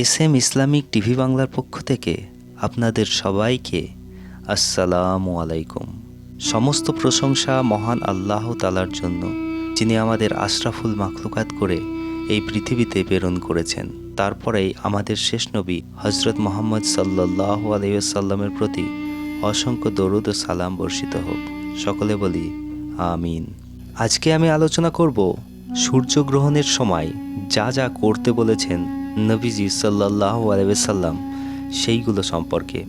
S M Islamic TV বাংলার পক্ষ থেকে আপনাদের সবাইকে আসসালামু আলাইকুম। সমস্ত প্রশংসা মহান আল্লাহ তালার জন্য, যিনি আমাদের আশরাফুল মাখলুকাত করে এই পৃথিবীতে প্রেরণ করেছেন। তারপরেই আমাদের শেষ নবী হজরত মোহাম্মদ সাল্লাহ আলাইসাল্লামের প্রতি অসংখ্য দরুদ ও সালাম বর্ষিত হোক। সকলে বলি, আমিন। আজকে আমি আলোচনা করব সূর্যগ্রহণের সময় যা যা করতে বলেছেন নবীজি সাল্লাহ আলাইসাল্লাম সেইগুলো সম্পর্কে।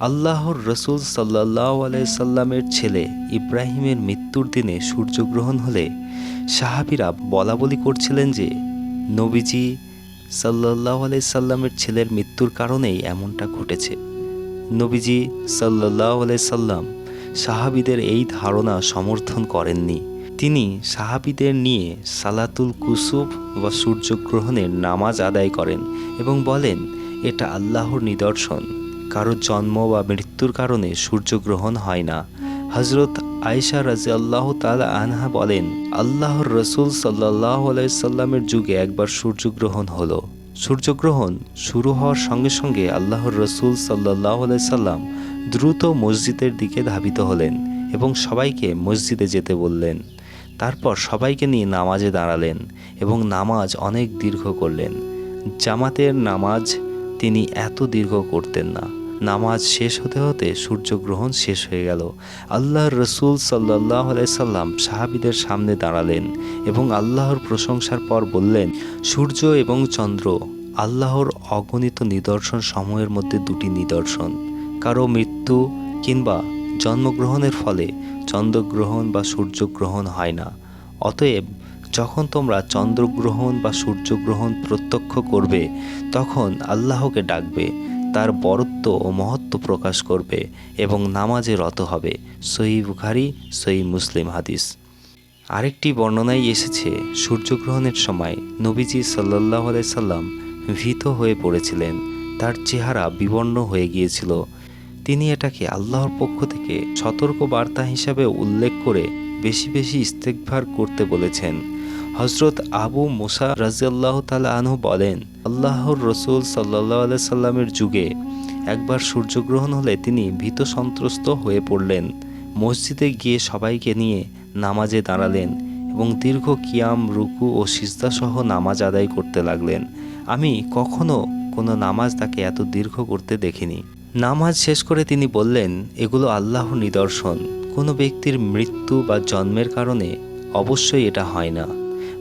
আল্লাহর রসুল সাল্লাহ আলাইসাল্লামের ছেলে ইব্রাহিমের মৃত্যুর দিনে সূর্যগ্রহণ হলে সাহাবিরা বলা বলি করছিলেন যে, নবীজি সাল্লাহ আলাইসাল্লামের ছেলের মৃত্যুর কারণেই এমনটা ঘটেছে। নবীজি সাল্লাহ আলাইসাল্লাম সাহাবিদের এই ধারণা সমর্থন করেননি। তিনি সাহাবিদের নিয়ে সালাতুল কুসুফ বা সূর্যগ্রহণের নামাজ আদায় করেন এবং বলেন, এটা আল্লাহর নিদর্শন। কারও জন্ম বা মৃত্যুর কারণে সূর্যগ্রহণ হয় না। হজরত আয়েশা রাজি আল্লাহ তালা আনহা বলেন, আল্লাহর রসুল সাল্লাহ সাল্লামের যুগে একবার সূর্যগ্রহণ হলো। সূর্যগ্রহণ শুরু হওয়ার সঙ্গে সঙ্গে আল্লাহর রসুল সাল্লাহ সাল্লাম দ্রুত মসজিদের দিকে ধাবিত হলেন এবং সবাইকে মসজিদে যেতে বললেন। তারপর সবাইকে নিয়ে নামাজে দাঁড়ালেন এবং নামাজ অনেক দীর্ঘ করলেন। জামাতের নামাজ তিনি এত দীর্ঘ করতেন না। নামাজ শেষ হতে হতে সূর্যগ্রহণ শেষ হয়ে গেল। আল্লাহর রসুল সাল্লাহ সাল্লাম সাহাবিদের সামনে দাঁড়ালেন এবং আল্লাহর প্রশংসার পর বললেন, সূর্য এবং চন্দ্র আল্লাহর অগণিত নিদর্শন সমূহের মধ্যে দুটি নিদর্শন। কারও মৃত্যু কিংবা জন্মগ্রহণের ফলে চন্দ্রগ্রহণ বা সূর্যগ্রহণ হয় না। অতএব, যখন তোমরা চন্দ্রগ্রহণ বা সূর্যগ্রহণ প্রত্যক্ষ করবে, তখন আল্লাহকে ডাকবে, তার বরত্ব ও মহত্ব প্রকাশ করবে এবং নামাজে রত হবে। সই বুখারি সই মুসলিম হাদিস। আরেকটি বর্ণনায় এসেছে, সূর্যগ্রহণের সময় নবীজি সাল্লাহ সাল্লাম ভীত হয়ে পড়েছিলেন। তার চেহারা বিবর্ণ হয়ে গিয়েছিল। তিনি এটাকে আল্লাহর পক্ষ থেকে সতর্ক বার্তা হিসাবে উল্লেখ করে বেশি বেশি ইস্তেকভার করতে বলেছেন। হজরত আবু মুসা রাজিয়াল্লাহ তালা আনহু বলেন, আল্লাহর রসুল সাল্লাহ সাল্লামের যুগে একবার সূর্যগ্রহণ হলে তিনি ভীত সন্ত্রস্ত হয়ে পড়লেন। মসজিদে গিয়ে সবাইকে নিয়ে নামাজে দাঁড়ালেন এবং দীর্ঘ কিয়াম, রুকু ও সিজদাসহ নামাজ আদায় করতে লাগলেন। আমি কখনো কোনো নামাজ তাকে এত দীর্ঘ করতে দেখিনি। নামাজ শেষ করে তিনি বললেন, এগুলো আল্লাহর নিদর্শন। কোনো ব্যক্তির মৃত্যু বা জন্মের কারণে অবশ্যই এটা হয় না।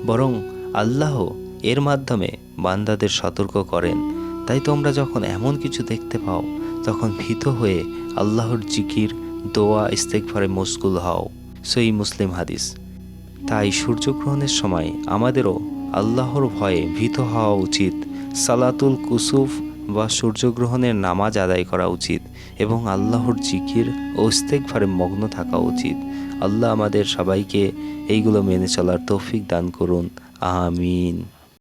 বরং আল্লাহ এর মাধ্যমে বান্দাদের সতর্ক করেন। তাই তোমরা যখন এমন কিছু দেখতে পাও, তখন ভীত হয়ে আল্লাহর জিকির, দোয়া ইস্তেকভারে মশগুল হও। সই মুসলিম হাদিস। তাই সূর্যগ্রহণের সময় আমাদেরও আল্লাহর ভয়ে ভীত হওয়া উচিত। সালাতুল কুসুফ বা সূর্যগ্রহণের নামাজ আদায় করা উচিত এবং আল্লাহর জিকির ও ইস্তেকভারে মগ্ন থাকা উচিত। আল্লাহ আমাদের সবাইকে এইগুলো মেনে চলার তৌফিক দান করুন। আমিন।